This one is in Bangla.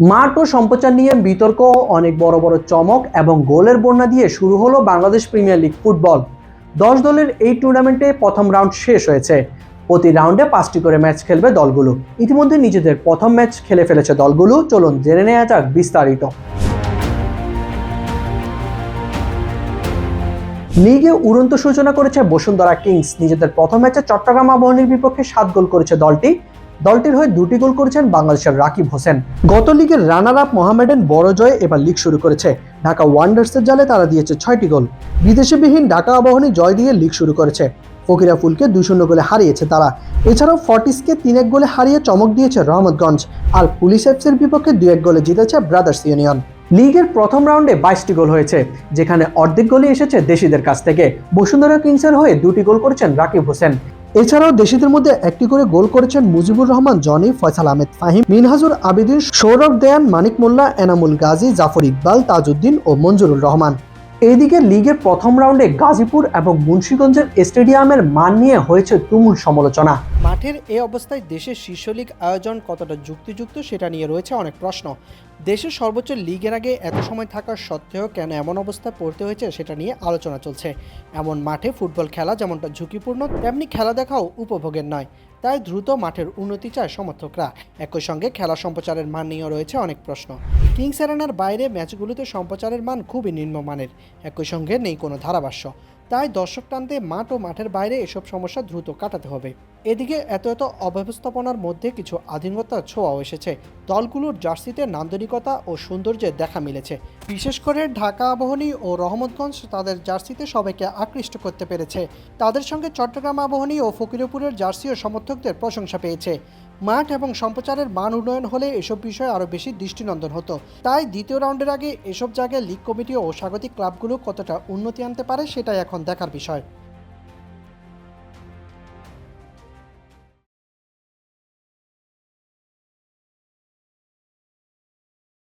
মাঠ ও সম্প্রচার নিয়ে বিতর্ক, অনেক বড় বড় চমক এবং গোলের বন্যা দিয়ে শুরু হলো বাংলাদেশ প্রিমিয়ার লিগ ফুটবল। দশ দলের এই টুর্নামেন্টে প্রথম রাউন্ড শেষ হয়েছে। প্রতি রাউন্ডে পাঁচটি করে ম্যাচ খেলবে দলগুলো। ইতিমধ্যে নিজেদের প্রথম ম্যাচ খেলে ফেলেছে দলগুলো। চলুন জেনে নেওয়া যাক বিস্তারিত। লিগে উড়ন্ত সূচনা করেছে বসুন্ধরা কিংস। নিজেদের প্রথম ম্যাচে চট্টগ্রাম আবাহনীর বিপক্ষে সাত গোল করেছে দলটি। দলটির হয়ে দুটি গোল করেছেন বাংলাদেশের রাকিব হোসেন। গত লিগের রানার আপ মোহামেডান বড় জয়ে এবার লিগ শুরু করেছে। ঢাকা ওয়ান্ডার্সের জালে তারা দিয়েছে ছয়টি গোল। বিদেশিবিহীন ঢাকা আবাহনী জয় দিয়ে লিগ শুরু করেছে। ফকিরা ফুলকে দুই শূন্য গোলে হারিয়েছে তারা। এছাড়াও ফর্টিসকে তিন এক গোলে হারিয়ে চমক দিয়েছে রহমতগঞ্জ। আর পুলিশ এফসির বিপক্ষে দুই এক গোলে জিতেছে ব্রাদার্স ইউনিয়ন। লিগের প্রথম রাউন্ডে বাইশটি গোল হয়েছে, যেখানে অর্ধেক গোলই এসেছে দেশিদের কাছ থেকে। বসুন্ধরা কিংসের হয়ে দুটি গোল করেছেন রাকিব হোসেন। এছাড়াও দেশিদের মধ্যে একটি করে গোল করেছেন মুজিবুর রহমান, জনি, ফয়সাল আহমেদ ফাহিম, মিনহাজুর আবিদিন সৌরভ দেয়ান, মানিক মোল্লা, এনামুল গাজী, জাফর ইকবাল, তাজউদ্দিন ও মঞ্জুরুল রহমান। এইদিকে লিগের প্রথম রাউন্ডে গাজীপুর এবং মুন্সিগঞ্জের স্টেডিয়ামের মান নিয়ে হয়েছে তুমুল সমালোচনা। মাঠের এ অবস্থায় দেশের শীর্ষ লিগ আয়োজন কতটা যুক্তিযুক্ত সেটা নিয়ে রয়েছে অনেক প্রশ্ন। দেশের সর্বোচ্চ লিগের আগে এত সময় থাকার সত্ত্বেও কেন এমন অবস্থায় পড়তে হয়েছে সেটা নিয়ে আলোচনা চলছে। এমন মাঠে ফুটবল খেলা যেমনটা ঝুঁকিপূর্ণ, তেমনি খেলা দেখাও উপভোগের নয়। তাই দ্রুত মাঠের উন্নতি চায় সমর্থকরা। একই সঙ্গে খেলা সম্প্রচারের মান নিয়েও রয়েছে অনেক প্রশ্ন। কিংস অ্যারেনার বাইরে ম্যাচগুলোতে সম্প্রচারের মান খুবই নিম্নমানের। একই সঙ্গে নেই কোনো ধারাভাষ্য। তাই দর্শক টানতে মাঠ ও মাঠের বাইরে এসব সমস্যা দ্রুত কাটাতে হবে। এদিকে এত এত অব্যবস্থাপনার মধ্যে কিছু আধুনিকতার ছোঁয়াও এসেছে। দলগুলোর জার্সিতে নান্দনিকতা ও সৌন্দর্যের দেখা মিলেছে। বিশেষ করে ঢাকা আবাহনী ও রহমতগঞ্জ তাদের জার্সিতে সবাইকে আকৃষ্ট করতে পেরেছে। তাদের সঙ্গে চট্টগ্রাম আবাহনী ও ফকিরপুরের জার্সি ও সমর্থকদের প্রশংসা পেয়েছে। মাঠ এবং সম্প্রচারের মান উন্নয়ন হলে এসব বিষয়ে আরও বেশি দৃষ্টিনন্দন হতো। তাই দ্বিতীয় রাউন্ডের আগে এসব জায়গায় লিগ কমিটি ও স্বাগতিক ক্লাবগুলো কতটা উন্নতি আনতে পারে সেটাই এখন দেখার বিষয়।